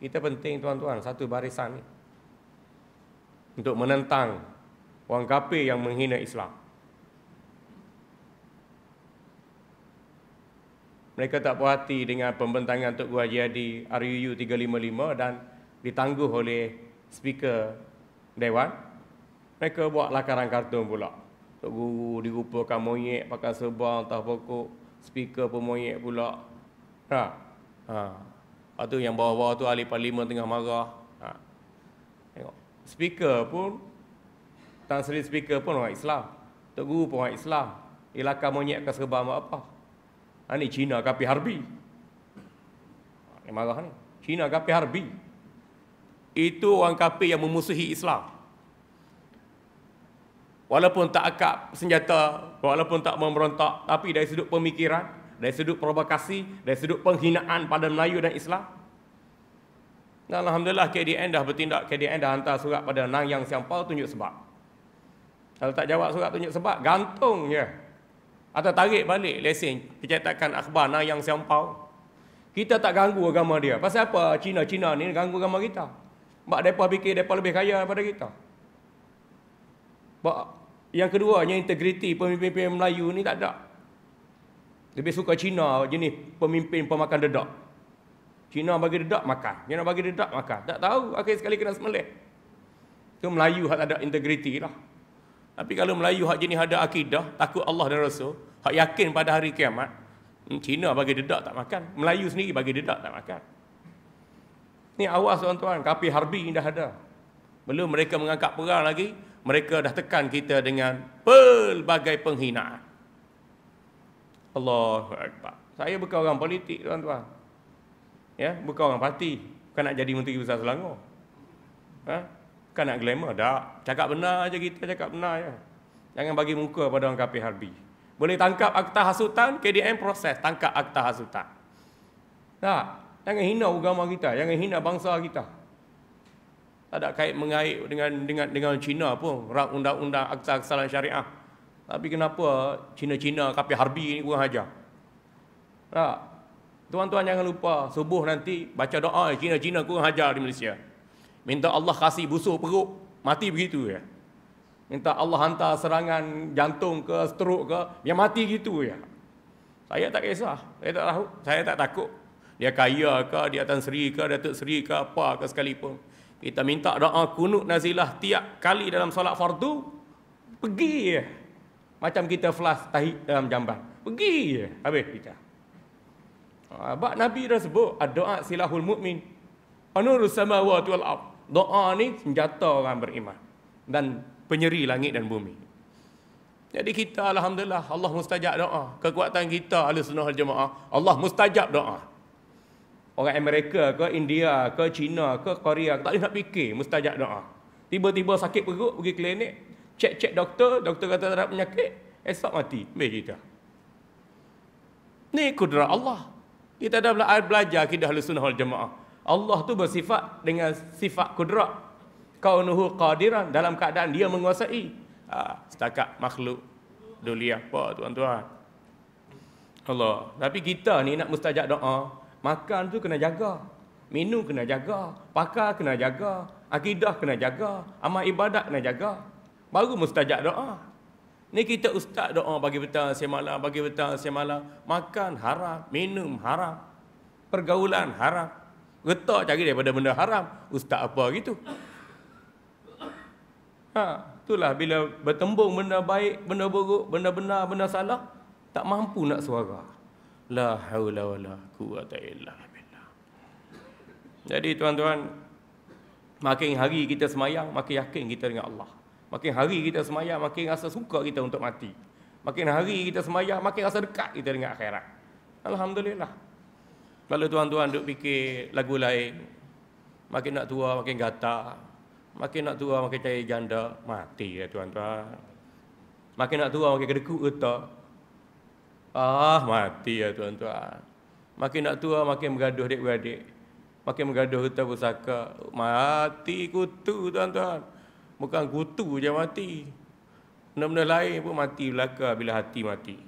Kita penting tuan-tuan satu barisan ni. Untuk menentang orang kafir yang menghina Islam. Mereka tak puas hati dengan pembentangan Tok Guru Haji Hadi RUU 355 dan ditangguh oleh speaker Dewan. Mereka buat lakaran kartun pula. Tok Guru dirupakan monyet pakai serban atas pokok. Speaker pun monyet pula. Ha. Ha. Lepas tu yang bawah-bawah tu ahli parlimen tengah marah. Ha. Tengok. Speaker pun Tan Sri Speaker pun orang Islam. Tok Guru pun orang Islam. Ilaka monyet ke serban apa? Ha, ni Cina kapi harbi. Yang marah ni. Cina kapi harbi. Itu orang kafir yang memusuhi Islam. Walaupun tak akap senjata, walaupun tak memberontak, tapi dari sudut pemikiran, dari sudut provokasi, dari sudut penghinaan pada Melayu dan Islam. Dan Alhamdulillah KDN dah bertindak, KDN dah hantar surat pada Nang Yang Siampau tunjuk sebab. Kalau tak jawab surat tunjuk sebab, gantung je. Atau tarik balik lesen percetakan akhbar nah yang siampau. Kita tak ganggu agama dia. Pasal apa Cina-Cina ni ganggu agama kita? Sebab mereka fikir mereka lebih kaya daripada kita. Sebab yang kedua, yang integriti pemimpin-pemimpin Melayu ni tak ada. Lebih suka Cina jenis pemimpin pemakan dedak. Cina bagi dedak makan. Cina bagi dedak makan. Tak tahu akhir sekali kena semelih. Itu Melayu hak ada integriti lah. Tapi kalau Melayu hak jenis ada akidah, takut Allah dan Rasul, hak yakin pada hari kiamat, hmm, Cina bagi dedak tak makan, Melayu sendiri bagi dedak tak makan. Ni awas tuan-tuan, kapi harbi dah ada. Belum mereka mengangkat perang lagi, mereka dah tekan kita dengan pelbagai penghinaan. Allahu Akbar. Saya bukan orang politik tuan-tuan. Ya, bukan orang parti. Bukan nak jadi menteri besar Selangor. Ha? Kan nak glamour? Tak. Cakap benar aja kita cakap benar ya. Jangan bagi muka pada orang kafir harbi. Boleh tangkap akta hasutan, KDM proses tangkap akta hasutan. Tak. Jangan hina agama kita, jangan hina bangsa kita. Tak ada kait mengait dengan dengan dengan Cina pun, undang-undang akta kesalahan syariah. Tapi kenapa Cina-Cina kafir harbi ni kurang ajar? Tak. Tuan-tuan jangan lupa, subuh nanti baca doa Cina-Cina kurang ajar di Malaysia. Minta Allah kasih busuk perut, mati begitu ya. Minta Allah hantar serangan jantung ke stroke ke, yang mati gitu ya. Saya tak kisah, saya tak tahu, saya tak takut. Dia kaya ke, dia Tan Seri ke, Datuk Seri ke, apa ke sekalipun. Kita minta doa kunut nazilah tiap kali dalam solat fardu, pergi ya. Macam kita flash tahid dalam jamban. Pergi ya, habis kita. Sebab Nabi dah sebut, doa silahul mu'min. Anurus samawati wal ardh. Doa ni senjata orang beriman dan penyeri langit dan bumi. Jadi kita alhamdulillah Allah mustajab doa. Kekuatan kita ahli sunnah wal jamaah, Allah mustajab doa. Orang Amerika ke India ke China ke Korea tak boleh nak fikir mustajab doa. Tiba-tiba sakit perut pergi klinik, cek-cek doktor, doktor kata tak ada penyakit, esok mati, ambil kita. Ni kudrat Allah. Kita dah belajar akidah sunnah wal jamaah. Allah tu bersifat dengan sifat kudrat. Kaunuhu qadiran dalam keadaan dia menguasai. Ha, setakat makhluk dunia apa tuan-tuan. Allah. Tapi kita ni nak mustajab doa, makan tu kena jaga. Minum kena jaga, pakar kena jaga, akidah kena jaga, amal ibadat kena jaga. Baru mustajab doa. Ni kita ustaz doa bagi petang semalam, bagi petang semalam. Makan haram, minum haram. Pergaulan haram. Retak cari daripada benda haram. Ustaz apa gitu. Ha, itulah bila bertembung benda baik, benda buruk, benda benar, benda salah, tak mampu nak suara. La haula wala quwata illa billah. Jadi tuan-tuan, makin hari kita semayang, makin yakin kita dengan Allah. Makin hari kita semayang, makin rasa suka kita untuk mati. Makin hari kita semayang, makin rasa dekat kita dengan akhirat. Alhamdulillah. Kalau tuan-tuan duk fikir lagu lain, makin nak tua makin gatal. Makin nak tua makin cari janda, mati ya tuan-tuan. Makin nak tua makin kedekut utak. Ah, mati ya tuan-tuan. Makin nak tua makin bergaduh adik-beradik. Makin bergaduh hutang pusaka. Mati kutu tuan-tuan. Bukan kutu je mati. Benda-benda lain pun mati belaka bila hati mati.